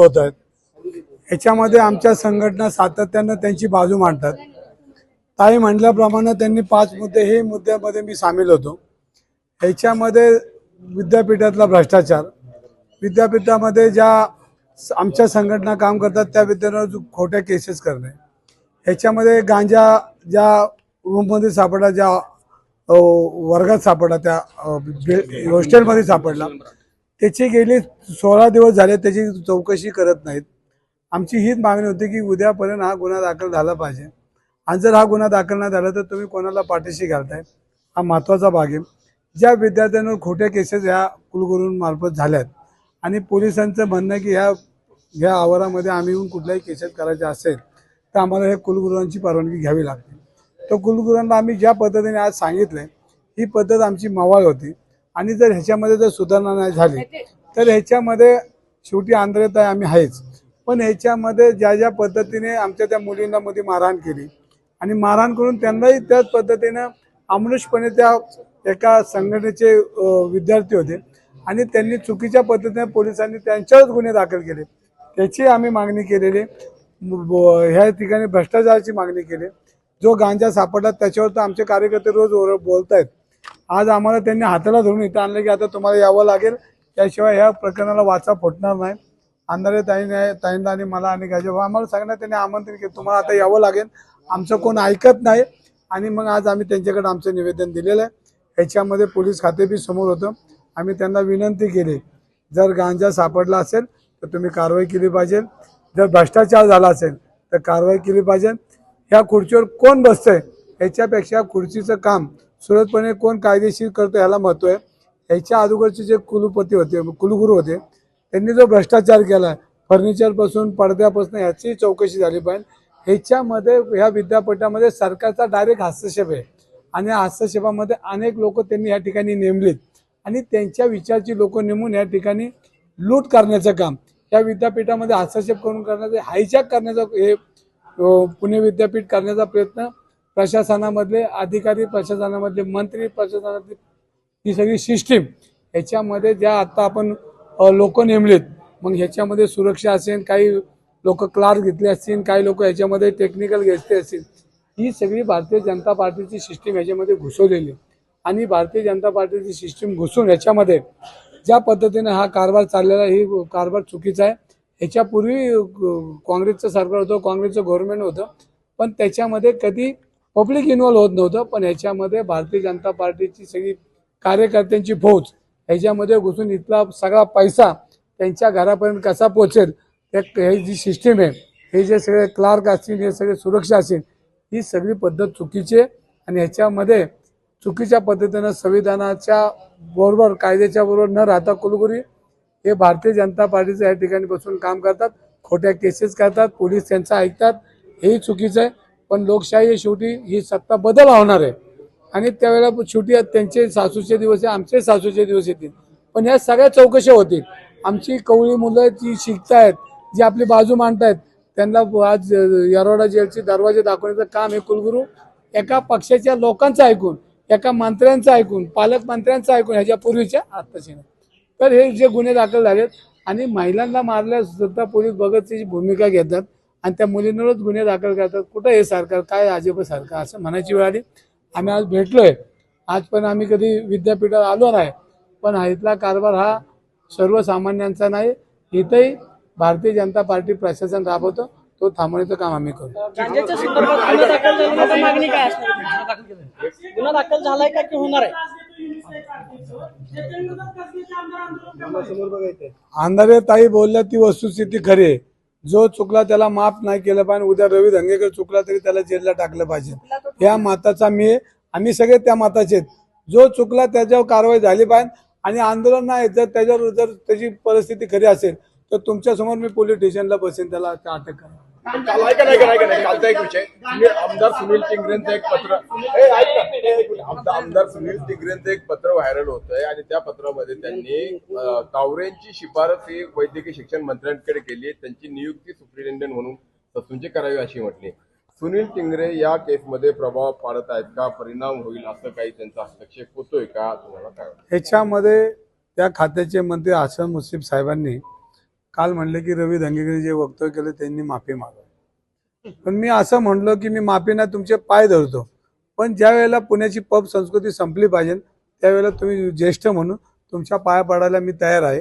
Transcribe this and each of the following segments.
होत आहेत. ह्याच्यामध्ये आमच्या संघटना सातत्यानं त्यांची बाजू मांडतात. ताई म्हटल्याप्रमाणे त्यांनी पाच मुद्दे हे मुद्द्यामध्ये मी सामील होतो. ह्याच्यामध्ये विद्यापीठातला भ्रष्टाचार. विद्यापीठामध्ये ज्या स- आमच्या संघटना काम करतात त्या विद्यार्थ्यांवर खोट्या केसेस करणे. ह्याच्यामध्ये गांजा ज्या रूममध्ये सापडला ज्या वर्गात सापडला त्या हॉस्टेलमध्ये सापडला. त्याची गेले सोळा दिवस झाले त्याची चौकशी करत नाहीत. आमची हीच मागणी होती की उद्यापर्यंत हा गुन्हा दाखल झाला पाहिजे. आणि जर हा गुन्हा दाखल नाही झाला तर तुम्ही कोणाला पाठीशी घालताय? हा महत्त्वाचा भाग आहे. ज्या विद्यार्थ्यांवर खोट्या केसेस ह्या कुलगुरूंमार्फत झाल्यात आणि पोलिसांचं म्हणणं आहे की ह्या ह्या आवारामध्ये आम्ही येऊन कुठल्याही केसेस करायचे असेल तर आम्हाला हे कुलगुरूंची परवानगी घ्यावी लागते. तर कुलगुरूंना आम्ही ज्या पद्धतीने आज सांगितलं ही पद्धत आमची मवाळ होती. आणि जर ह्याच्यामध्ये जर सुधारणा नाही झाली तर ह्याच्यामध्ये शेवटी आंध्रत आहे आम्ही आहेच. पण ह्याच्यामध्ये ज्या ज्या पद्धतीने आमच्या त्या मुलींना मध्ये मारहाण केली आणि मारहाण करून त्यांनाही त्याच पद्धतीनं अमनुषपणे त्या एका संघटनेचे विद्यार्थी होते. आणि त्यांनी चुकीच्या पद्धतीने पोलिसांनी त्यांच्यावरच गुन्हे दाखल केले. त्याची आम्ही मागणी केलेली. ह्या ठिकाणी भ्रष्टाचाराची मागणी केली. जो गांजा सापडला त्याच्यावर तर आमचे कार्यकर्ते रोज ओर बोलत आहेत आज आम्हाला त्यांनी हाताला धरून इथं आणलं की आता तुम्हाला यावं लागेल. त्याशिवाय ह्या प्रकरणाला वाचा फुटणार नाही. अंधारे ताईने ताईंना आणि मला आणि गाजे आम्हाला सगळ्यांना त्यांनी आमंत्रण केलं. तुम्हाला आता यावं लागेल. आमचं कोण ऐकत नाही. आणि मग आज आम्ही त्यांच्याकडे आमचं निवेदन दिलेलं आहे. ह्याच्यामध्ये पोलीस खाते बी समोर होतं. आम्ही त्यांना विनंती केली. जर गांजा सापडला असेल तर तुम्ही कारवाई केली पाहिजे. जर भ्रष्टाचार झाला असेल तर कारवाई केली पाहिजे. ह्या खुर्चीवर कोण बसतंय? ह्याच्यापेक्षा खुर्चीचं काम सुरळीतपणे कोण कायदेशीर करतो ह्याला महत्त्व आहे. ह्याच्या अगोदरचे जे कुलपती होते कुलगुरू होते त्यांनी जो भ्रष्टाचार केला फर्निचरपासून पडद्यापासून ह्याची चौकशी झाली पाहिजे. ह्याच्यामध्ये ह्या विद्यापीठामध्ये सरकारचा डायरेक्ट हस्तक्षेप आहे. आणि हस्तक्षेपामध्ये अनेक लोक त्यांनी या ठिकाणी नेमलीत. आणि त्यांच्या विचारची लोक नेमून या ठिकाणी लूट करण्याचं काम. या विद्यापीठामध्ये हस्तक्षेप करून करण्याचं हायजॅक करण्याचा हे पुणे विद्यापीठ करण्याचा प्रयत्न प्रशासनामधले अधिकारी प्रशासनामधले मंत्री प्रशासनातली ही सगळी सिस्टीम ह्याच्यामध्ये ज्या आत्ता आपण लोक नेमलेत मग ह्याच्यामध्ये सुरक्षा असेल काही लोक क्लार्क घेतले असतील काही लोक ह्याच्यामध्ये टेक्निकल घेतले असतील ही सगळी भारतीय जनता पार्टीची सिस्टीम ह्याच्यामध्ये घुसवलेली. आणि भारतीय जनता पार्टीची सिस्टीम घुसून ह्याच्यामध्ये ज्या पद्धतीने हा कारभार चाललेला ही कारभार चुकीचा आहे. ह्याच्यापूर्वी काँग्रेसचं सरकार होतं काँग्रेसचं गव्हर्नमेंट होतं पण त्याच्यामध्ये कधी पब्लिक इन्व्हॉल्व होत नव्हतं पण ह्याच्यामध्ये भारतीय जनता पार्टीची सगळी कार्यकर्त्यांची फौज ह्याच्यामध्ये घुसून इथला सगळा पैसा त्यांच्या घरापर्यंत कसा पोचेल हे जी सिस्टीम आहे हे जे सगळे क्लार्क असतील हे सगळे सुरक्षा असेल ही सगळी पद्धत चुकीची आहे. आणि ह्याच्यामध्ये चुकीच्या पद्धतीनं संविधानाच्या बरोबर कायद्याच्या बरोबर न राहता कुलगुरी हे भारतीय जनता पार्टीचं या ठिकाणी बसून काम करतात खोट्या केसेस करतात पोलीस त्यांचं ऐकतात हेही चुकीचं आहे. पण लोकशाही शेवटी ही सत्ता बदल होणार आहे. आणि त्यावेळेला शेवटी त्यांचे सासूचे दिवस आहे आमचे सासूचे दिवस येतील. पण या सगळ्या चौकशा होतील. आमची कवळी मुलं जी शिकतायत जी आपली बाजू मांडतायत त्यांना आज यरोडा जेलचे दरवाजे दाखवण्याचं काम हे कुलगुरू एका पक्षाच्या लोकांचं ऐकून एका मंत्र्यांचं ऐकून पालकमंत्र्यांचं ऐकून ह्याच्या पूर्वीच्या आत्ताशी. नाही. तर हे जे गुन्हे दाखल झालेत आणि महिलांना मारल्यास सुद्धा पोलीस भगतची भूमिका घेतात. आणि त्या मुलींवरच गुन्हे दाखल करतात. कुठं हे सरकार काय अजब सरकार असं म्हणायची वेळ आली. आम्ही आज भेटलोय. आज पण आम्ही कधी विद्यापीठात आलो नाही. पण हा इथला कारभार हा सर्वसामान्यांचा नाही. इथंही भारतीय जनता पार्टी प्रशासन राबवतो. तो थांबवण्याचं काम आम्ही करू. गुन्हा दाखल झालाय का की होणार आहे? अंधारे ताई बोलल्या ती वस्तुस्थिती खरी आहे. जो चुकला त्याला माफ नाही केलं पाहिजे उद्या रवी धंगेकर चुकला तरी त्याला जेलला टाकलं पाहिजे या मताचा मी. आम्ही सगळे त्या मताचे आहेत. जो चुकला त्याच्यावर कारवाई झाली पाहिजे आणि आंदोलन नाही जर त्याच्यावर जर त्याची परिस्थिती खरी असेल तर तुमच्यासमोर मी पोलीस स्टेशनला बसेन त्याला अटक करा काल ऐका नाही ऐका नाही कालचा एक विषय. मी आमदार सुनील टिंगरेंचं एक पत्र आमदार सुनील टिंगरेंचं एक पत्र व्हायरल होतंय आणि त्या पत्रामध्ये त्यांनी तावरेंची शिफारस ही वैद्यकीय शिक्षण मंत्र्यांकडे केली आहे. त्यांची नियुक्ती सुप्रिटेंडंट म्हणून ससूनचे करावी अशी म्हटली सुनील टिंगरे या केसमध्ये प्रभाव पाडत आहेत का? परिणाम होईल असं काही त्यांचा हस्तक्षेप होतोय का? तुम्हाला काय ह्याच्यामध्ये त्या खात्याचे मंत्री हसन मुसीफ साहेबांनी काल म्हणले की रवी धंगेकरने जे वक्तव्य केलं त्यांनी माफी मागावी. पण मी असं म्हणलो की मी माफी नाही तुमचे पाय धरतो. पण ज्या वेळेला पुण्याची पब संस्कृती संपली पाहिजे त्यावेळेला तुम्ही ज्येष्ठ म्हणून तुमच्या पाया पडायला मी तयार आहे.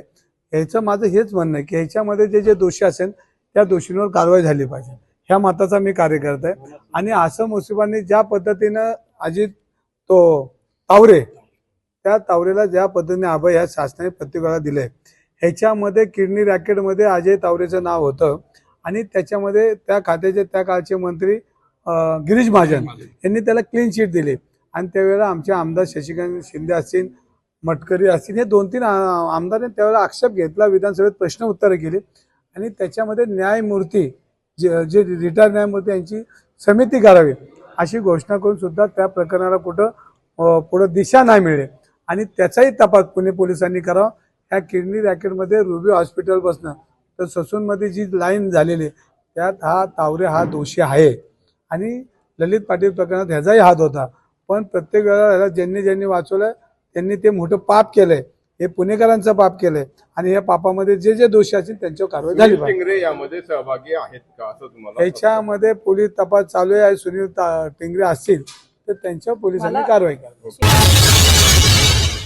ह्याचं माझं हेच म्हणणं आहे की ह्याच्यामध्ये जे जे दोषी असेल त्या दोषींवर कारवाई झाली पाहिजे. ह्या मताचा मी कार्यकर्ता आहे. आणि असं मुसिबांनी ज्या पद्धतीनं अजित तो तावरे त्या तावरेला ज्या पद्धतीने अभय ह्या शासनाने प्रत्येकाला दिलंय ह्याच्यामध्ये किडनी रॅकेटमध्ये अजय तावरेचं नाव होतं. आणि त्याच्यामध्ये त्या खात्याचे त्या काळचे मंत्री गिरीश महाजन यांनी त्याला क्लीन चिट दिली. आणि त्यावेळेला आमचे आमदार शशिकांत शिंदे असतील मटकरी असतील हे दोन तीन आमदारांनी त्यावेळेला आक्षेप घेतला. विधानसभेत प्रश्न उत्तरं केली. आणि त्याच्यामध्ये न्यायमूर्ती जे जे रिटायर न्यायमूर्ती यांची समिती करावी अशी घोषणा करून सुद्धा त्या प्रकरणाला कुठं पुढं दिशा नाही मिळेल. आणि त्याचाही तपास पुणे पोलिसांनी करावा. ह्या किडनी रॅकेटमध्ये रुबी हॉस्पिटल बसणं. तर ससूनमध्ये जी लाईन झालेली त्यात हा तावरे हा दोषी आहे. आणि ललित पाटील प्रकरणात ह्याचाही हात होता. पण प्रत्येक वेळेला ह्याला ज्यांनी ज्यांनी वाचवलंय त्यांनी ते मोठं पाप केलंय. हे पुणेकरांचं पाप केलंय. आणि या पापामध्ये जे जे दोषी असतील त्यांच्यावर कारवाई झाली यामध्ये सहभागी आहेत का असं तुम्हाला याच्यामध्ये पोलीस तपास चालू आहे. सुनील ता- टिंगरे असतील तर त्यांच्यावर पोलिसांनी कारवाई करावी.